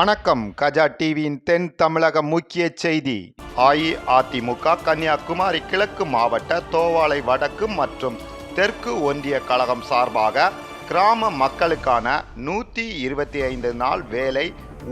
வணக்கம். கஜா டிவியின் தென் தமிழக முக்கிய செய்தி. அஇஅதிமுக கன்னியாகுமரி கிழக்கு மாவட்ட தோவாளை வடக்கு மற்றும் தெற்கு ஒன்றிய கழகம் சார்பாக கிராம மக்களுக்கான நூற்றி இருபத்தி ஐந்து நாள் வேலை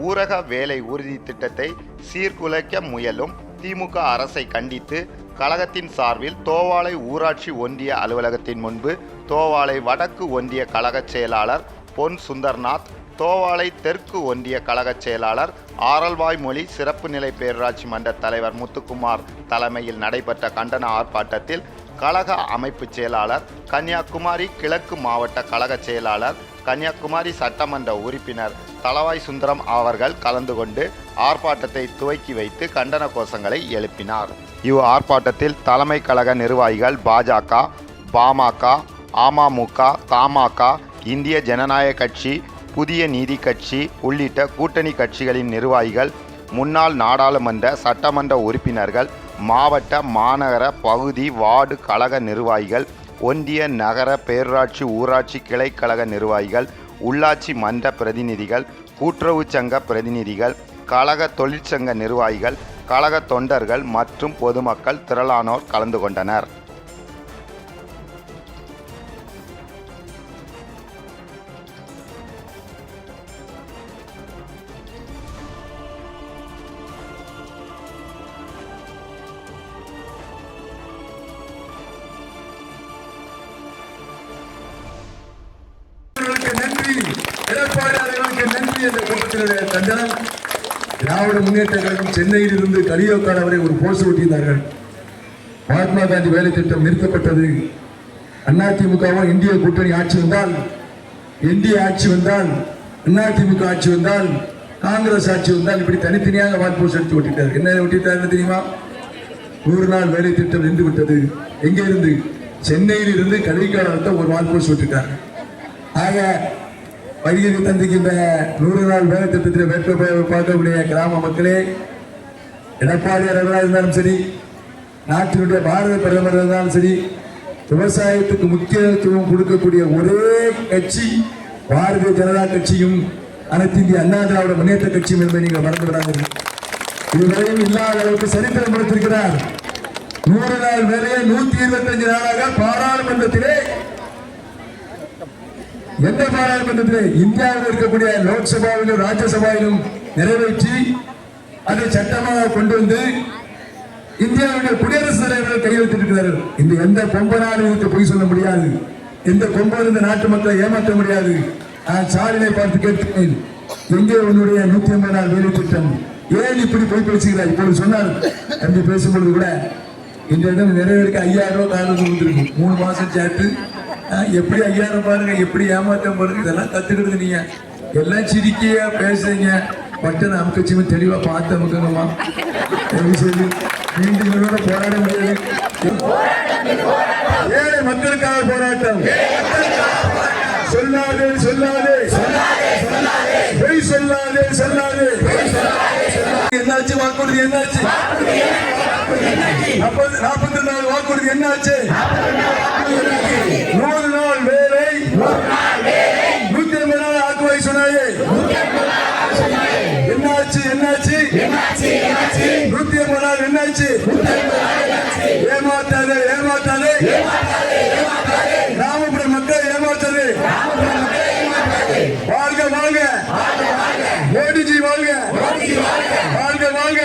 ஊரக வேலை உறுதி திட்டத்தை சீர்குலைக்க முயலும் திமுக அரசை கண்டித்து கழகத்தின் சார்பில் தோவாளை ஊராட்சி ஒன்றிய அலுவலகத்தின் முன்பு தோவாளை வடக்கு ஒன்றிய கழக செயலாளர் பொன் சுந்தர்நாத் தோவாளை தெற்கு ஒன்றிய கழகச் செயலாளர் ஆரல்வாய் மொழி சிறப்பு நிலை பேரூராட்சி மன்ற தலைவர் முத்துக்குமார் தலைமையில் நடைபெற்ற கண்டன ஆர்ப்பாட்டத்தில் கழக அமைப்பு செயலாளர் கன்னியாகுமரி கிழக்கு மாவட்ட கழக செயலாளர் கன்னியாகுமரி சட்டமன்ற உறுப்பினர் தளவாய் சுந்தரம் அவர்கள் கலந்து கொண்டு ஆர்ப்பாட்டத்தை துவக்கி வைத்து கண்டன கோஷங்களை எழுப்பினார். இவ் ஆர்ப்பாட்டத்தில் தலைமை கழக நிர்வாகிகள் பாஜக பாமக அமமுக தமாக இந்திய ஜனநாயக கட்சி புதிய நீதி கட்சி உள்ளிட்ட கூட்டணி கட்சிகளின் நிர்வாகிகள் முன்னாள் நாடாளுமன்ற சட்டமன்ற உறுப்பினர்கள் மாவட்ட மாநகர பகுதி வார்டு கழக நிர்வாகிகள் ஒன்றிய நகர பேரூராட்சி ஊராட்சி கிளைக்கழக நிர்வாகிகள் உள்ளாட்சி மன்ற பிரதிநிதிகள் கூட்டுறவு சங்க பிரதிநிதிகள் கழக தொழிற்சங்க நிர்வாகிகள் கழக தொண்டர்கள் மற்றும் பொதுமக்கள் திரளானோர் கலந்து கொண்டனர். எடப்பாடியாளர்களுக்கு நன்றி என்ற கூட்டத்தினுடைய கண்டனம் திராவிட முன்னேற்ற கழகம் சென்னையில் இருந்து கலியோக்கான வரை ஒரு போஸ்ட் ஓட்டியிருந்தார்கள். மகாத்மா காந்தி வேலை திட்டம் நிறுத்தப்பட்டது. அதிமுகவும் இந்திய கூட்டணி ஆட்சி வந்தால் இந்திய ஆட்சி வந்தால் அதிமுக ஆட்சி வந்தால் காங்கிரஸ் ஆட்சி வந்தால் இப்படி தனித்தனியாக வால் எடுத்து ஓட்டிட்டார். என்ன ஒட்டிட்டார் தெரியுமா? நூறு நாள் வேலை திட்டம் நின்று விட்டது. எங்கே இருந்து சென்னையில் இருந்து கலிக்காலத்தை ஒரு வால் ஓட்டிட்டார் ஆக வருகை தந்திருக்கின்ற நூறு நாள் வேலை திட்டத்தில் வேட்பு பார்க்கக்கூடிய கிராம மக்களே எடப்பாடியாளர்களாக இருந்தாலும் சரி நாட்டினுடைய பாரத பிரதமர் இருந்தாலும் சரி விவசாயத்துக்கு முக்கியத்துவம் கொடுக்கக்கூடிய ஒரே கட்சி பாரதிய ஜனதா கட்சியும் அனைத்து இந்திய அண்ணா திராவிட முன்னேற்ற கட்சியும் என்பதை நீங்கள் மறந்து விடாதீர்கள் இதுவரையும் இல்லாத அளவுக்கு சரித்திரம் கொடுத்திருக்கிறார். நூறு நாள் வேலையை நூத்தி இருபத்தஞ்சு நாளாக பாராளுமன்றத்திலே எந்த பாராளுமன்றத்திலே இந்தியாவில் இருக்கக்கூடிய லோக்சபாவிலும் ராஜ்யசபாவிலும் நிறைவேற்றி அதை சட்டமாக கொண்டு வந்து இந்தியாவுடைய குடியரசுத் தலைவர்கள் கையெழுத்திருக்கிறார்கள் இந்த எந்த கொம்பனாலும் இதுக்கு பொய் சொல்ல முடியாது. எந்த கொம்பன் இந்த நாட்டு மக்களை ஏமாற்ற முடியாது. நான் சாலினை பார்த்து கேட்கிறேன். எங்கே உன்னுடைய நூத்தி ஐம்பது நாள் வேலை திட்டம்? ஏன் இப்படி பொய் பேசுகிறாய்? இப்போது சொன்னார். தம்பி பேசும்பொழுது கூட இந்த இடம் நிறைவேறிக்க ஐயாயிரம் ரூபாய் காலம் மூணு மாசம் சேர்த்து எப்படி ஐயாயிரம் பாருங்க எப்படி ஏமாற்றம் பாருங்க இதெல்லாம் கத்துக்கிடுது நீங்க. எல்லாம் சிரிக்கையா பேசுறீங்க. பட்டன் அமுக்கச்சியுமே தெளிவா பார்த்து அமுக்கணுமா தயவு மீண்டும் இதோட போராட முடியாது. ஏழை மக்களுக்காக போராட்டம். சொல்லாதே சொல்லாதே. பொய் சொல்லாதே சொல்லாதே. என்னாச்சு வாக்குறுதி என்னாச்சு? நாற்பத்தி நாலு வாக்குறுதி என்னாச்சு? நூறு ஏமாத்தாதே ஏமாத்தாதே கிராமப்புற மக்கள் ஏமாத்தாதே வாழ்க வாழ்க. மோடிஜி வாழ்க. வாழ்க வாழ்க.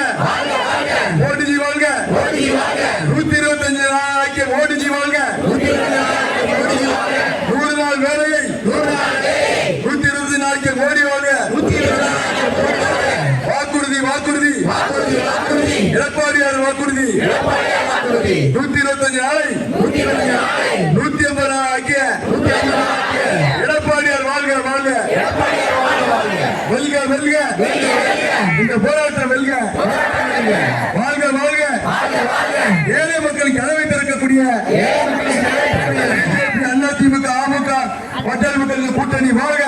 மோடிஜி வாழ்க. நூத்தி இருபத்தஞ்சு நாள் ஆக்கிய மோடிஜி வாழ்க. நூறு நாள் வேலையை. நூத்தி இருபத்தி நாளைக்கு மோடி வாழ்க. வாக்குறுதி வாக்குறுதி. எடப்பாடியார் வாக்குறுதி. நூத்தி இருபத்தஞ்சு நாளை நூத்தி ஐம்பது நாள் ஆக்கிய எடப்பாடியார் வாழ்க வாழ்க. வெல்க வெல்க. இந்த போராட்டம் வெல்க. வாழ்க வாழ்க. ஏழை மக்களுக்கு கதவை திறக்கக்கூடிய அண்ணா திமுக அமுக பட்டாள் மக்களுக்கு கூட்டணி வாழ்க.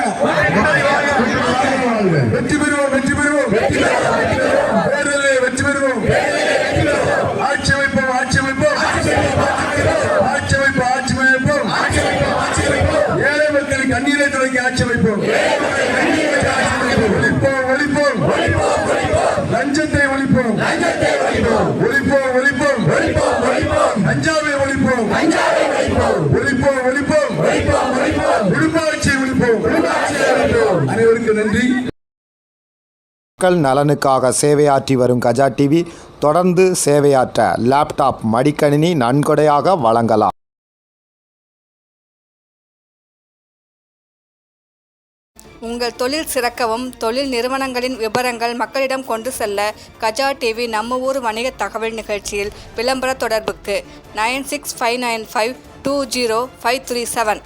வெற்றி பெறும் வெற்றி பெறுவோம் தேர்தலில் வெற்றி பெறுவோம் ஆட்சி அமைப்போம் ஆட்சி அமைப்போம் ஆட்சி அமைப்போம் ஆட்சி அமைப்போம் ஏழை மக்களுக்கு கண்ணீரை தொடங்கி ஆட்சி அமைப்போம் ஒழிப்போம் ஒழிப்போம் ஒழிப்போம் லஞ்சத்தை ஒழிப்போம் ஒழிப்போம் ஒழிப்போம் லஞ்சாவை ஒழிப்போம் ஒழிப்போம் ஒழிப்போம் குடும்பாட்சியை ஒழிப்போம் அனைவருக்கும் நன்றி. மக்கள் நலனுக்காக சேவையாற்றி வரும் கஜா டிவி தொடர்ந்து சேவையாற்ற லேப்டாப் மடிக்கணினி நன்கொடையாக வழங்கலாம். உங்கள் தொழில் சிறக்கவும் தொழில் நிறுவனங்களின் விவரங்கள் மக்களிடம் கொண்டு செல்ல கஜா டிவி நம்ம ஊர் வணிக தகவல் நிகழ்ச்சியில் விளம்பர தொடர்புக்கு nine six five nine five two zero five three seven.